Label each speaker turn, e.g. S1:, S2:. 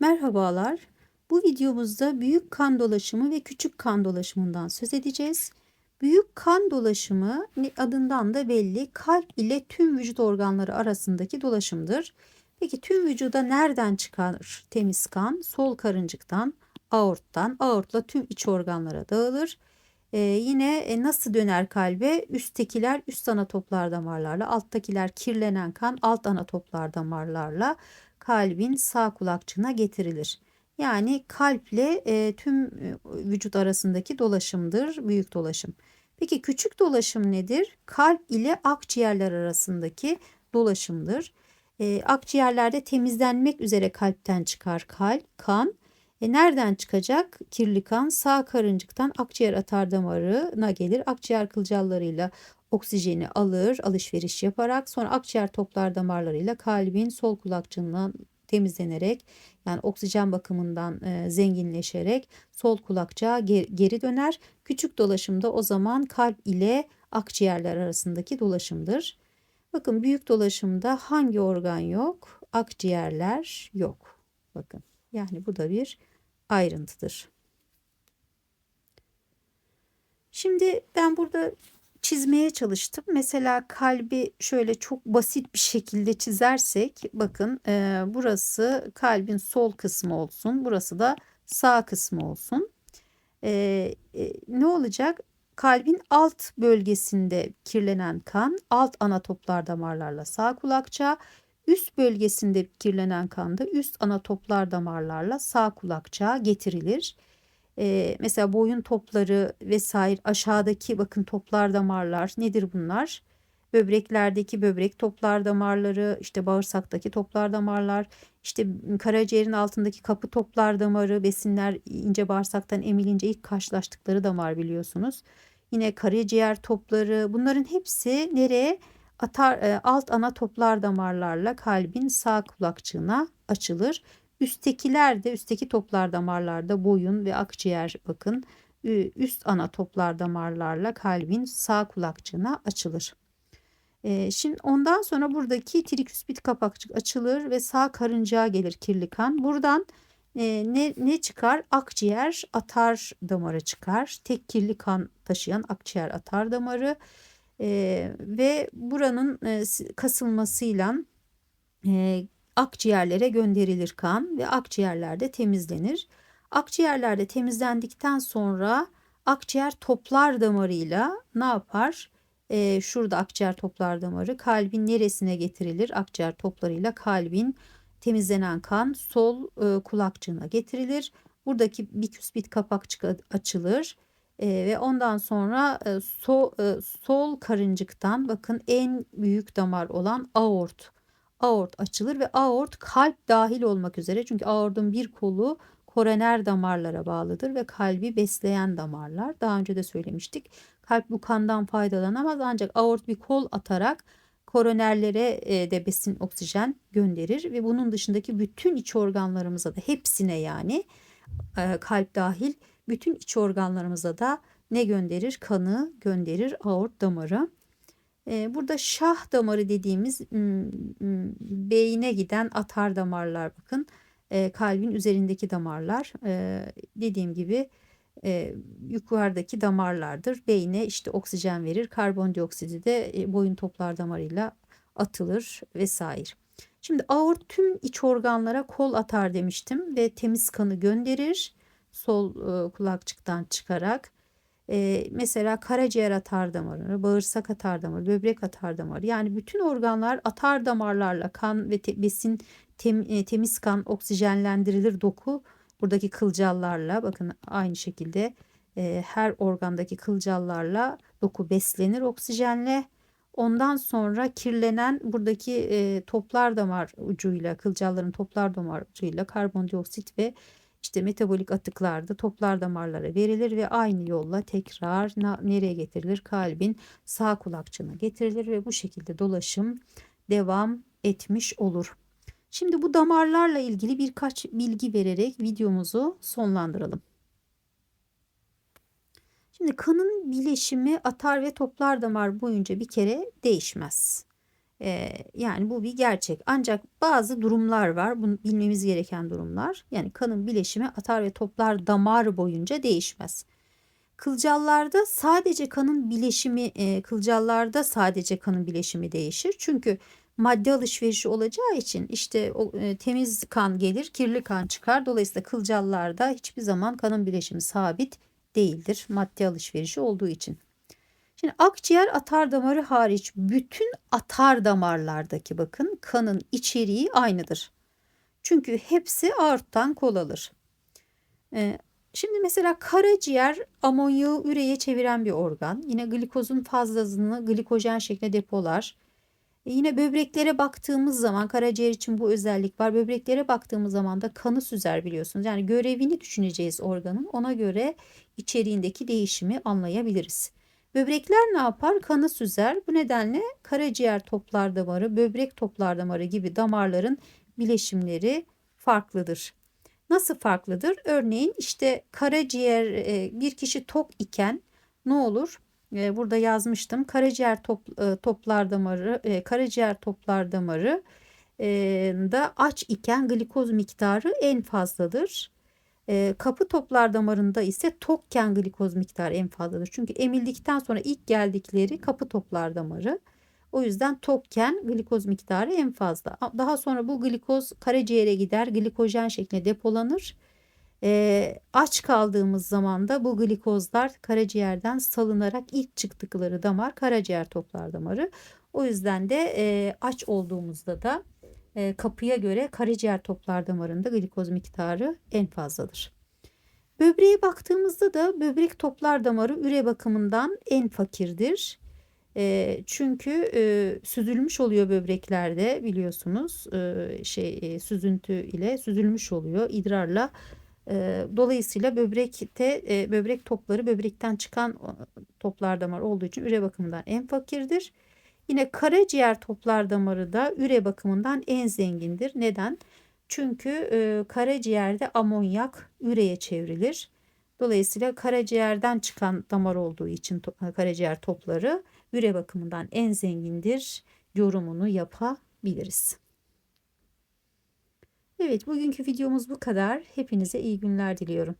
S1: Merhabalar. Bu videomuzda büyük kan dolaşımı ve küçük kan dolaşımından söz edeceğiz. Büyük kan dolaşımı adından da belli kalp ile tüm vücut organları arasındaki dolaşımdır. Peki tüm vücuda nereden çıkar temiz kan? Sol karıncıktan, aorttan, aortla tüm iç organlara dağılır. Ee, yine e, nasıl döner kalbe? Üsttekiler üst ana toplar damarlarla, alttakiler kirlenen kan alt ana toplar damarlarla kalbin sağ kulakçığına getirilir. Yani kalple e, tüm e, vücut arasındaki dolaşımdır, büyük dolaşım. Peki küçük dolaşım nedir? Kalp ile akciğerler arasındaki dolaşımdır. E, akciğerlerde temizlenmek üzere kalpten çıkar kalp, kan. E, nereden çıkacak? Kirli kan sağ karıncıktan akciğer atar damarına gelir. Akciğer kılcallarıyla oksijeni alır alışveriş yaparak sonra akciğer toplar damarlarıyla kalbin sol kulakçığından temizlenerek yani oksijen bakımından e, zenginleşerek sol kulakçığa geri döner. Küçük dolaşımda o zaman kalp ile akciğerler arasındaki dolaşımdır. Bakın büyük dolaşımda hangi organ yok? Akciğerler yok. Bakın yani bu da bir ayrıntıdır. Şimdi ben burada çizmeye çalıştım. Mesela kalbi şöyle çok basit bir şekilde çizersek bakın e, burası kalbin sol kısmı olsun. Burası da sağ kısmı olsun. E, e, ne olacak? Kalbin alt bölgesinde kirlenen kan alt ana toplar damarlarla sağ kulakça, üst bölgesinde kirlenen kan da üst ana toplar damarlarla sağ kulakçığa getirilir. Ee, mesela boyun topları vesaire aşağıdaki bakın toplar damarlar nedir bunlar? Böbreklerdeki böbrek toplar damarları, işte bağırsaktaki toplar damarlar, işte karaciğerin altındaki kapı toplar damarı, besinler ince bağırsaktan emilince ilk karşılaştıkları damar biliyorsunuz. Yine karaciğer topları bunların hepsi nereye? Atar, alt ana toplar damarlarla kalbin sağ kulakçığına açılır. Üsttekiler de üstteki toplar damarlarda boyun ve akciğer bakın üst ana toplar damarlarla kalbin sağ kulakçığına açılır. E, şimdi ondan sonra buradaki triküspit kapakçık açılır ve sağ karıncaya gelir kirli kan. Buradan e, ne, ne çıkar? Akciğer atar damarı çıkar. Tek kirli kan taşıyan akciğer atar damarı e, ve buranın e, kasılmasıyla e, akciğerlere gönderilir kan ve akciğerlerde temizlenir. Akciğerlerde temizlendikten sonra akciğer toplar damarıyla ne yapar? Ee, şurada akciğer toplar damarı kalbin neresine getirilir? Akciğer toplarıyla kalbin temizlenen kan sol e, kulakçığına getirilir. Buradaki biküspit kapakçık açılır. E, ve ondan sonra e, so, e, sol karıncıktan bakın en büyük damar olan aort aort açılır ve aort kalp dahil olmak üzere çünkü aortun bir kolu koroner damarlara bağlıdır ve kalbi besleyen damarlar. Daha önce de söylemiştik. Kalp bu kandan faydalanamaz ancak aort bir kol atarak koronerlere e, de besin oksijen gönderir ve bunun dışındaki bütün iç organlarımıza da hepsine yani e, kalp dahil bütün iç organlarımıza da ne gönderir? Kanı gönderir aort damarı. Burada şah damarı dediğimiz beyine giden atar damarlar bakın. Kalbin üzerindeki damarlar dediğim gibi yukarıdaki damarlardır. Beyne işte oksijen verir. Karbondioksidi de boyun toplar damarıyla atılır vesaire. Şimdi aort tüm iç organlara kol atar demiştim ve temiz kanı gönderir. Sol kulakçıktan çıkarak e, mesela karaciğer atar damarı, bağırsak atar damarı, böbrek atar damarı yani bütün organlar atar damarlarla kan ve te, besin tem, e, temiz kan oksijenlendirilir doku buradaki kılcallarla bakın aynı şekilde e, her organdaki kılcallarla doku beslenir oksijenle. Ondan sonra kirlenen buradaki e, toplar damar ucuyla, kılcalların toplar damar ucuyla karbondioksit ve işte metabolik atıklarda toplar damarlara verilir ve aynı yolla tekrar nereye getirilir? Kalbin sağ kulakçığına getirilir ve bu şekilde dolaşım devam etmiş olur. Şimdi bu damarlarla ilgili birkaç bilgi vererek videomuzu sonlandıralım. Şimdi kanın bileşimi atar ve toplar damar boyunca bir kere değişmez. Ee, yani bu bir gerçek. Ancak bazı durumlar var. Bunu bilmemiz gereken durumlar. Yani kanın bileşimi atar ve toplar damar boyunca değişmez. Kılcallarda sadece kanın bileşimi, e, kılcallarda sadece kanın bileşimi değişir. Çünkü madde alışverişi olacağı için işte o, e, temiz kan gelir, kirli kan çıkar. Dolayısıyla kılcallarda hiçbir zaman kanın bileşimi sabit değildir. Madde alışverişi olduğu için. Şimdi akciğer atar damarı hariç bütün atar damarlardaki bakın kanın içeriği aynıdır. Çünkü hepsi aorttan kol alır. Ee, şimdi mesela karaciğer amonyağı üreye çeviren bir organ. Yine glikozun fazlasını glikojen şeklinde depolar. E yine böbreklere baktığımız zaman karaciğer için bu özellik var. Böbreklere baktığımız zaman da kanı süzer biliyorsunuz. Yani görevini düşüneceğiz organın. Ona göre içeriğindeki değişimi anlayabiliriz. Böbrekler ne yapar? Kanı süzer. Bu nedenle karaciğer toplar damarı, böbrek toplar damarı gibi damarların bileşimleri farklıdır. Nasıl farklıdır? Örneğin işte karaciğer e, bir kişi tok iken ne olur? E, burada yazmıştım. Karaciğer top, e, toplar damarı, karaciğer toplar damarı da aç iken glikoz miktarı en fazladır. E, kapı toplar damarında ise tokken glikoz miktarı en fazladır. Çünkü emildikten sonra ilk geldikleri kapı toplar damarı. O yüzden tokken glikoz miktarı en fazla. Daha sonra bu glikoz karaciğere gider, glikojen şeklinde depolanır. E, aç kaldığımız zaman da bu glikozlar karaciğerden salınarak ilk çıktıkları damar karaciğer toplar damarı. O yüzden de e, aç olduğumuzda da e, kapıya göre karaciğer toplar damarında glikoz miktarı en fazladır. Böbreğe baktığımızda da böbrek toplar damarı üre bakımından en fakirdir. E, çünkü e, süzülmüş oluyor böbreklerde biliyorsunuz e, şey e, süzüntü ile süzülmüş oluyor idrarla. E, dolayısıyla böbrekte e, böbrek topları böbrekten çıkan toplar damar olduğu için üre bakımından en fakirdir. Yine karaciğer toplar damarı da üre bakımından en zengindir. Neden? Çünkü e, karaciğerde amonyak üreye çevrilir. Dolayısıyla karaciğerden çıkan damar olduğu için to karaciğer topları üre bakımından en zengindir yorumunu yapabiliriz. Evet bugünkü videomuz bu kadar. Hepinize iyi günler diliyorum.